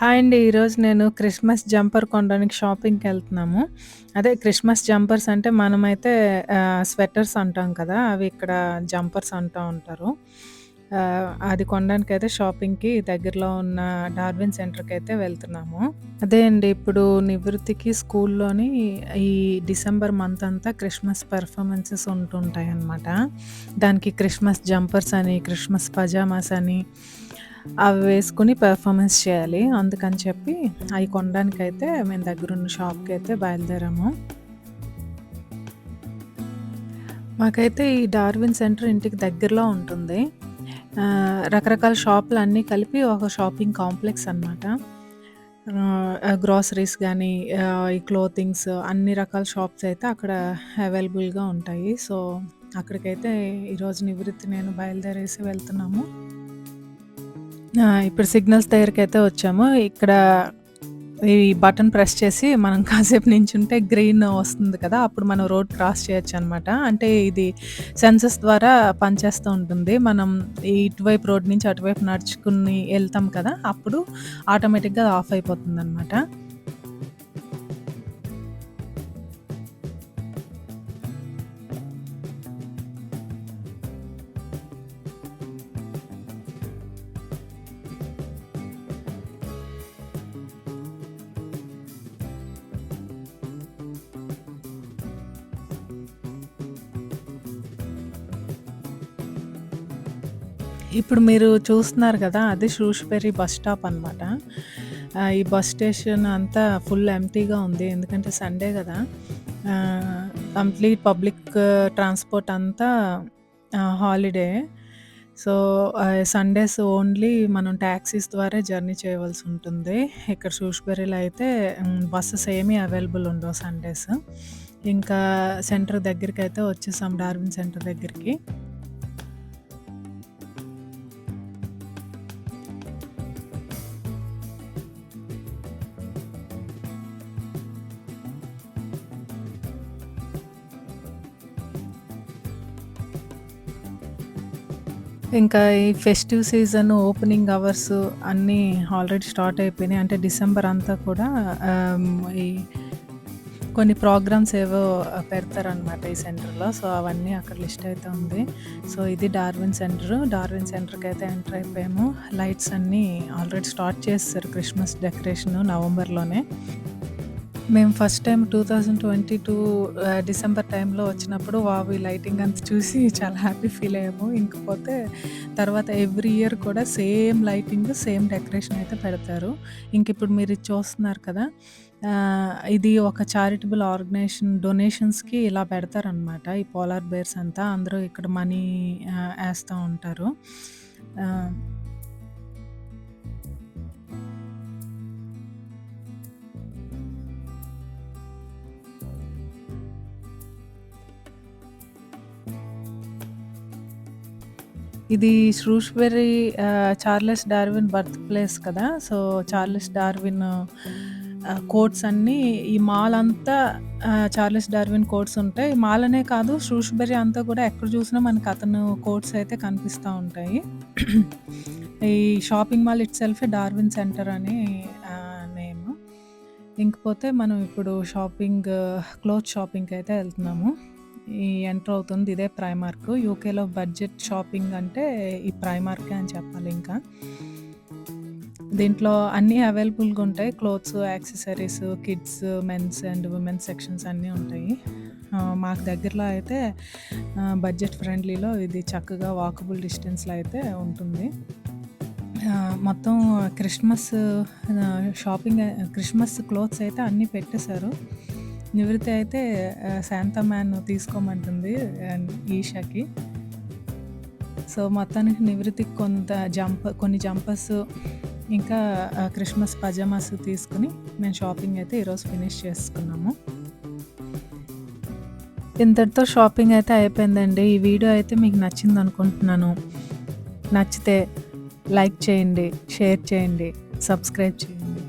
Hi అండి. ఈరోజు నేను క్రిస్మస్ జంపర్ కొనడానికి షాపింగ్కి వెళ్తున్నాము అదే క్రిస్మస్ జంపర్స్ అంటే మనమైతే స్వెటర్స్ అంటాం కదా! అవి ఇక్కడ జంపర్స్ అంటూ ఉంటారు. అది అది కొనడానికైతే షాపింగ్‌కి దగ్గరలో ఉన్న డార్విన్ అయితే వెళ్తున్నాము. అదే అండి ఇప్పుడు నివృత్తికి స్కూల్లోని ఈ డిసెంబర్ మంత్ అంతా క్రిస్మస్ పెర్ఫార్మెన్సెస్ ఉంటుంటాయి అన్నమాట దానికి క్రిస్మస్ జంపర్స్ అని, క్రిస్మస్ పజామాస్ అని అవి వేసుకుని పెర్ఫార్మెన్స్ చేయాలి. అందుకని చెప్పి అవి కొనడానికైతే మేము దగ్గరున్న షాప్కి అయితే బయలుదేరాము. మాకైతే ఈ డార్విన్ సెంటర్ ఇంటికి దగ్గరలో ఉంటుంది. రకరకాల షాపులు అన్నీ కలిపి ఒక షాపింగ్ కాంప్లెక్స్ అనమాట. గ్రాసరీస్ గ్రోసరీస్ ఈ క్లోతింగ్స్ అన్ని రకాల షాప్స్ అయితే అక్కడ అవైలబుల్‌గా ఉంటాయి. సో, అక్కడికైతే ఈరోజు నివృత్తి నేను బయలుదేరేసి వెళ్తున్నాము. ఇప్పుడు సిగ్నల్స్ దగ్గరికి అయితే వచ్చాము. ఇక్కడ ఈ బటన్ ప్రెస్ చేసి మనం కాసేపు నించుంటే గ్రీన్ వస్తుంది కదా! అప్పుడు మనం రోడ్ క్రాస్ చేయొచ్చు అనమాట అంటే ఇది సెన్సస్ ద్వారా పనిచేస్తూ ఉంటుంది. మనం ఈ ఇటువైపు రోడ్ నుంచి అటువైపు నడుచుకుని వెళ్తాం కదా! అప్పుడు ఆటోమేటిక్‌గా ఆఫ్ అయిపోతుందనమాట. ఇప్పుడు మీరు చూస్తున్నారు కదా! అది షూస్‌బెర్రీ బస్ స్టాప్ అనమాట. ఈ బస్ స్టేషన్ అంతా ఫుల్ ఎంటీగా ఉంది. ఎందుకంటే సండే కదా కంప్లీట్ పబ్లిక్ ట్రాన్స్‌పోర్ట్ అంతా హాలిడే. సో, సండేస్ ఓన్లీ మనం టాక్సీస్ ద్వారా జర్నీ చేయవలసి ఉంటుంది. ఇక్కడ షూష్బెర్రీలో అయితే బస్సెస్ ఏమీ అవైలబుల్ ఉండవు సండేస్. ఇంకా సెంటర్ దగ్గరికైతే వచ్చేసాం డార్విన్ సెంటర్ దగ్గరికి. ఇంకా ఈ ఫెస్టివ్ సీజన్ ఓపెనింగ్ అవర్స్ అన్నీ ఆల్రెడీ స్టార్ట్ అయిపోయినాయి. అంటే డిసెంబర్ అంతా కూడా um, ఈ కొన్ని ప్రోగ్రామ్స్ ఏవో పెడతారనమాట ఈ సెంటర్‌లో. సో, అవన్నీ అక్కడ లిస్ట్ అయితే ఉంది. సో, ఇది డార్విన్ సెంటర్ డార్విన్ సెంటర్కి అయితే ఎంటర్ అయిపోయాము. లైట్స్ అన్నీ ఆల్రెడీ స్టార్ట్ చేస్తారు క్రిస్మస్ డెకరేషన్ నవంబర్‌లోనే. మేము first time two thousand twenty two December టైంలో వచ్చినప్పుడు వావ్! ఈ లైటింగ్ అంతా చూసి చాలా హ్యాపీ ఫీల్ అయ్యాము. ఇంకపోతే తర్వాత ఎవ్రీ ఇయర్ కూడా సేమ్ లైటింగ్, సేమ్ డెకరేషన్ అయితే పెడతారు. ఇంక ఇప్పుడు మీరు చూస్తున్నారు కదా! ఇది ఒక చారిటబుల్ ఆర్గనైజేషన్ డొనేషన్స్‌కి ఇలా పెడతారనమాట. ఈ పోలార్ బేర్స్ అంతా అందరూ ఇక్కడ మనీ వేస్తూ ఉంటారు. ఇది Shrewsbury Charles Darwin birth place కదా! సో, చార్లెస్ డార్విన్ కోట్స్ అన్నీ ఈ మాల్ అంతా చార్లెస్ డార్విన్ కోట్స్ ఉంటాయి. మాల్ అనే కాదు షూస్‌బెర్రీ అంతా కూడా ఎక్కడ చూసినా మనకు అతను కోట్స్ అయితే కనిపిస్తా ఉంటాయి. ఈ shopping mall itself Darwin centre అని నేమ్. ఇంకపోతే మనం ఇప్పుడు షాపింగ్ క్లోత్ షాపింగ్కి అయితే వెళ్తున్నాము ఎంటర్ అవుతుంది. ఇదే ప్రైమార్క్. యూకేలో బడ్జెట్ షాపింగ్ అంటే ఈ ప్రైమార్కే అని చెప్పాలి ఇంకా. దీంట్లో అన్నీ అవైలబుల్‌గా ఉంటాయి. Clothes, accessories, kids, mens and womens sections అన్నీ ఉంటాయి. మాకు దగ్గరలో అయితే బడ్జెట్ ఫ్రెండ్లీలో ఇది చక్కగా వాకబుల్ డిస్టెన్స్‌లో అయితే ఉంటుంది. మొత్తం క్రిస్మస్ షాపింగ్ క్రిస్మస్ క్లోత్స్ అయితే అన్నీ పెట్టేశారు. నివృత్తి అయితే ఆహ్, మ్యాన్ తీసుకోమంటుంది అండ్ ఈషాకి. సో, మొత్తానికి నివృత్తికి కొంత జంప్ కొన్ని జంపర్స్ ఇంకా క్రిస్మస్ పజామాస్ తీసుకుని మేము షాపింగ్ అయితే ఈరోజు ఫినిష్ చేసుకున్నాము. ఇంతటితో షాపింగ్ అయితే అయిపోయిందండి. ఈ వీడియో అయితే మీకు నచ్చింది అనుకుంటున్నాను నచ్చితే లైక్ చేయండి, షేర్ చేయండి, సబ్స్క్రైబ్ చేయండి.